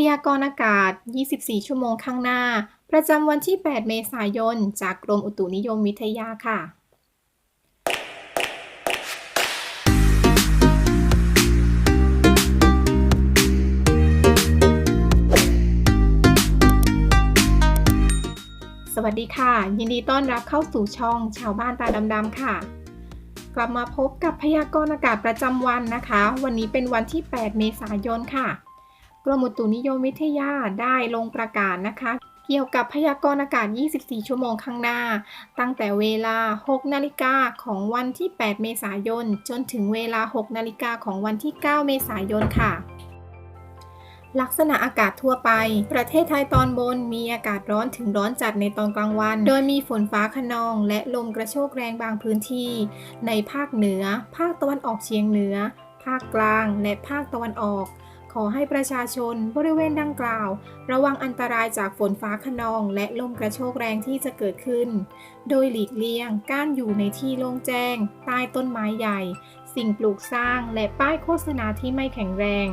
พยากรณ์อากาศ 24 ชั่วโมงข้างหน้า ประจำวันที่ 8 เมษายน จากกรมอุตุนิยมวิทยาค่ะสวัสดีค่ะ ยินดีต้อนรับเข้าสู่ช่องชาวบ้านตาดำๆค่ะ กลับมาพบกับพยากรณ์อากาศประจำวันนะคะ วันนี้เป็นวันที่ 8 เมษายนค่ะ กรมอุตุนิยมวิทยาได้ลงประกาศนะคะ เกี่ยวกับพยากรณ์อากาศ 24 ชั่วโมงข้างหน้า ตั้งแต่เวลา 6 นาฬิกาของวันที่ 8 เมษายน จนถึงเวลา 6 นาฬิกาของวันที่ 9 เมษายนค่ะลักษณะอากาศทั่วไป ประเทศไทยตอนบนมีอากาศร้อนถึงร้อนจัดในตอนกลางวัน โดยมีฝนฟ้าขนองและลมกระโชกแรงบางพื้นที่ ในภาคเหนือ ภาคตะวันออกเฉียงเหนือ ภาคกลาง และภาคตะวันออก ขอให้ประชาชนบริเวณดังกล่าว ระวังอันตรายจากฝนฟ้าขนอง และลมกระโชกแรงที่จะเกิดขึ้น โดยหลีกเลี่ยงการอยู่ในที่โล่งแจ้ง ใต้ต้นไม้ใหญ่ สิ่งปลูกสร้าง และป้ายโฆษณาที่ไม่แข็งแรง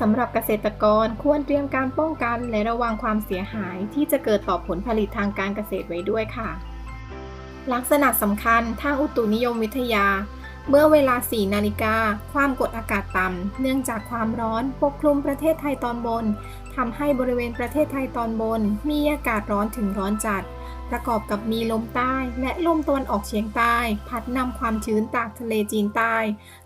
สำหรับเกษตรกรควรเตรียมการป้องกัน และระวังความเสียหายที่จะเกิดต่อผลผลิตทางการเกษตรไว้ด้วยค่ะ ลักษณะสำคัญทางอุตุนิยมวิทยา เมื่อเวลา 4 นาฬิกา ความกดอากาศต่ำ เนื่องจากความร้อนปกคลุมประเทศไทยตอนบน ทำให้บริเวณประเทศไทยตอนบน มีอากาศร้อนถึงร้อนจัด ประกอบกับมีลมใต้ และลมตะวันออกเฉียงใต้ พัดนำความชื้นจากทะเลจีนใต้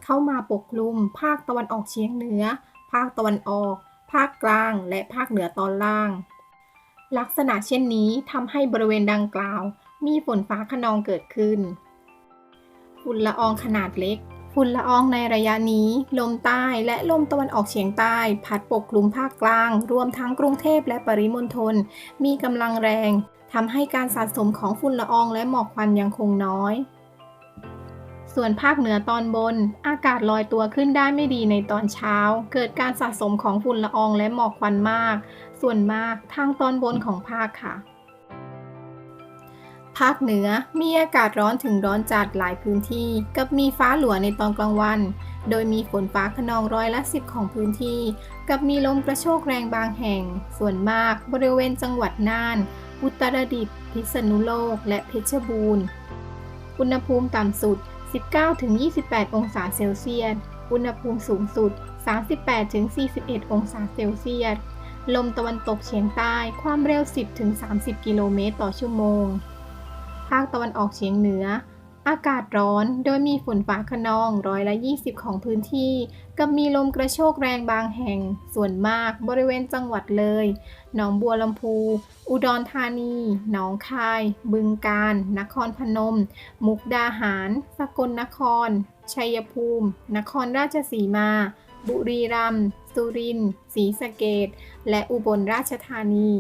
เข้ามาปกคลุม ภาคตะวันออกเฉียงเหนือ ภาคตะวันออก ภาคกลาง และภาคเหนือตอนล่าง ลักษณะเช่นนี้ทำให้บริเวณดังกล่าว มีฝนฟ้าขนองเกิดขึ้น ฝุ่นละอองขนาดเล็ก ฝุ่นละอองในระยะนี้ ลมใต้และลมตะวันออกเฉียงใต้ พัดปกคลุมภาคกลาง รวมทั้งกรุงเทพและปริมณฑลมีกำลังแรงทำให้การสะสมของฝุ่นละอองและหมอกควันยังคงน้อย ส่วนภาคเหนือตอนบน อากาศลอยตัวขึ้นได้ไม่ดีในตอนเช้า เกิดการสะสมของฝุ่นละอองและหมอกควันมาก ส่วนมากทางตอนบนของภาคค่ะ ภาคเหนือมีอากาศร้อนถึงร้อนจัดหลายพื้นที่ กับมีฟ้าหลัวในตอนกลางวัน โดยมีฝนฟ้าขนองร้อยละสิบของพื้นที่ กับมีลมกระโชกแรงบางแห่ง ส่วนมากบริเวณจังหวัดน่าน อุตรดิตถ์พิษณุโลก และเพชรบูรณ์ อุณหภูมิต่ำสุด 19-28 องศาเซลเซียส อุณหภูมิสูงสุด 38-41 องศาเซลเซียสลมตะวันตกเฉียงใต้ความเร็ว 10-30 กิโลเมตรต่อชั่วโมง ภาคตะวันออกเฉียงเหนือ อากาศร้อนโดยมีฝนฟ้าขนองร้อยละ 20 ของพื้นที่ กับมีลมกระโชกแรงบางแห่ง ส่วนมากบริเวณจังหวัดเลย หนองบัวลำพู อุดรธานี หนองคาย บึงกาฬ นครพนม มุกดาหาร สกลนคร ชัยภูมิ นครราชสีมา บุรีรัมย์ สุรินทร์ ศรีสะเกษและอุบลราชธานี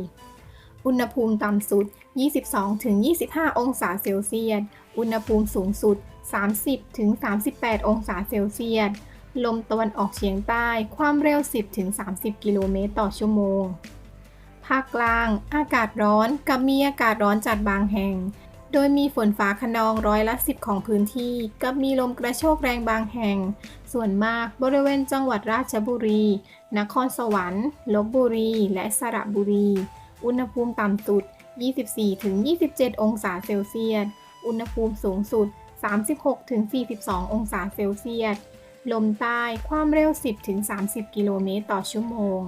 อุณหภูมิต่ำสุด 22-25 องศาเซลเซียส อุณหภูมิสูงสุด 30-38 องศาเซลเซียส ลมตะวันออกเฉียงใต้ ความเร็ว 10-30 กิโลเมตรต่อชั่วโมง ภาคกลาง อากาศร้อนกับมีอากาศร้อนจัดบางแห่ง โดยมีฝนฟ้าขนองร้อยละ 10 ของพื้นที่ กับมีลมกระโชกแรงบางแห่ง ส่วนมากบริเวณจังหวัดราชบุรี นครสวรรค์ ลบบุรี และสระบุรี อุณหภูมิต่ำสุด 24-27 องศาเซลเซียส อุณหภูมิสูงสุด 36-42 องศาเซลเซียส ลมใต้ความเร็ว 10-30 กิโลเมตรต่อชั่วโมง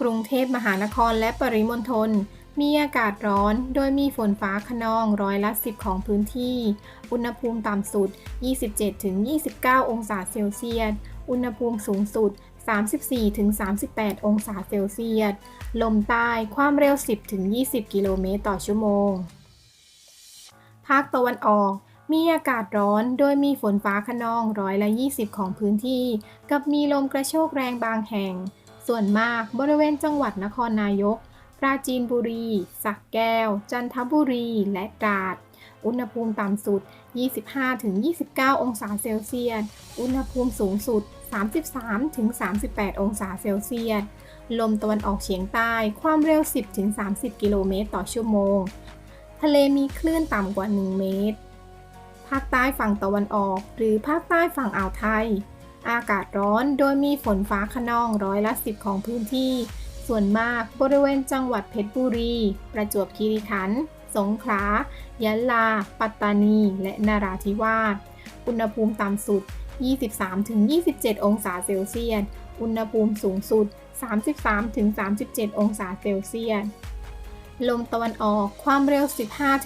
กรุงเทพมหานครและปริมณฑลมีอากาศร้อน โดยมีฝนฟ้าขนองร้อยละ 10 ของพื้นที่ อุณหภูมิต่ำสุด 27-29 องศาเซลเซียส อุณหภูมิสูงสุด 34-38 องศาเซลเซียส ลมใต้ความเร็ว 10-20 กิโลเมตรต่อชั่วโมง ภาคตะวันออก มีอากาศร้อนโดยมีฝนฟ้าขนองร้อยละ 20 ของพื้นที่ กับมีลมกระโชกแรงบางแห่ง ส่วนมากบริเวณจังหวัดนครนายก ปราจีนบุรี สักแก้ว จันทบุรี และตราดอุณหภูมิต่ำสุด 25-29 องศาเซลเซียส อุณหภูมิสูงสุด 33-38 องศาเซลเซียส ลมตะวันออกเฉียงใต้ ความเร็ว 10-30 กิโลเมตรต่อชั่วโมง ทะเลมีคลื่นต่ำกว่า 1 เมตร ภาคใต้ฝั่งตะวันออก หรือภาคใต้ฝั่งอ่าวไทย อากาศร้อนโดยมีฝนฟ้าขนองร้อยละสิบของพื้นที่ ส่วนมากบริเวณจังหวัดเพชรบุรี ประจวบคีรีขันธ์ สงขลา ยะลา ปัตตานี และนราธิวาส อุณหภูมิต่ำสุด 23-27 องศาเซลเซียส อุณหภูมิสูงสุด 33-37 องศาเซลเซียส ลมตะวันออกความเร็ว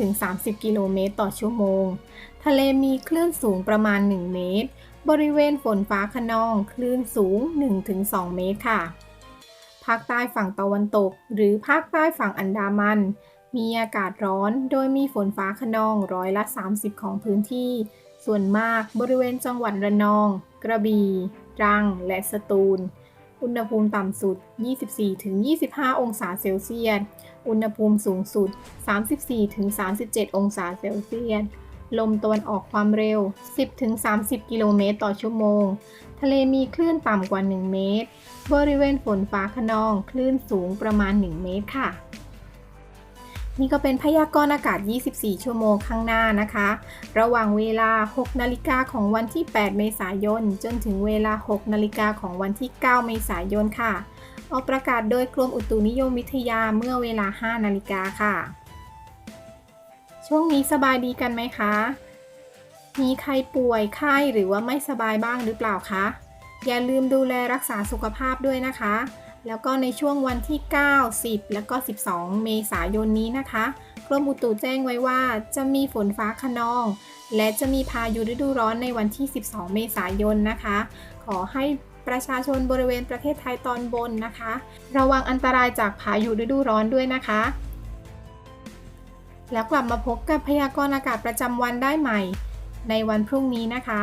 15-30 กิโลเมตรต่อชั่วโมง ทะเลมีคลื่นสูงประมาณ 1 เมตร บริเวณฝนฟ้าขนองคลื่นสูง 1-2 เมตรค่ะ ภาคใต้ฝั่งตะวันตก หรือภาคใต้ฝั่งอันดามันมีอากาศร้อนโดยมีฝนฟ้าขนองร้อยละ 30 ของพื้นที่ ส่วนมากบริเวณจังหวัดระนอง กระบี่ตรัง และสตูล อุณหภูมิต่ำสุด 24-25 องศาเซลเซียส อุณหภูมิสูงสุด 34-37 องศาเซลเซียส ลมตะวันออกความเร็ว 10-30 กิโลเมตรต่อชั่วโมง ทะเลมีคลื่นต่ำกว่า 1 เมตร บริเวณฝนฟ้าขนอง คลื่นสูงประมาณ 1 เมตรค่ะ นี่ก็เป็นพยากรณ์อากาศ 24 ชั่วโมงข้างหน้านะคะ ระหว่างเวลา 6 นาฬิกาของวันที่ 8 เมษายน จนถึงเวลา 6 นาฬิกาของวันที่ 9 เมษายนค่ะ ออกประกาศโดยกรมอุตุนิยมวิทยาเมื่อเวลา 5 นาฬิกาค่ะ ช่วงนี้สบายดีกันไหมคะ มีใครป่วยไข้หรือว่าไม่สบายบ้างหรือเปล่าคะ อย่าลืมดูแลรักษาสุขภาพด้วยนะคะ แล้วก็ในช่วงวันที่ 9 10 แล้วก็ 12 เมษายนนี้นะคะกรมอุตุแจ้งไว้ว่าจะมีฝนฟ้าขนอง และจะมีพายุฤดูร้อนในวันที่ 12 เมษายนนะคะ ขอให้ประชาชนบริเวณประเทศไทยตอนบนนะคะ ระวังอันตรายจากพายุฤดูร้อนด้วยนะคะ แล้วกลับมาพบกับพยากรณ์อากาศประจำวันได้ใหม่ ในวันพรุ่งนี้นะคะ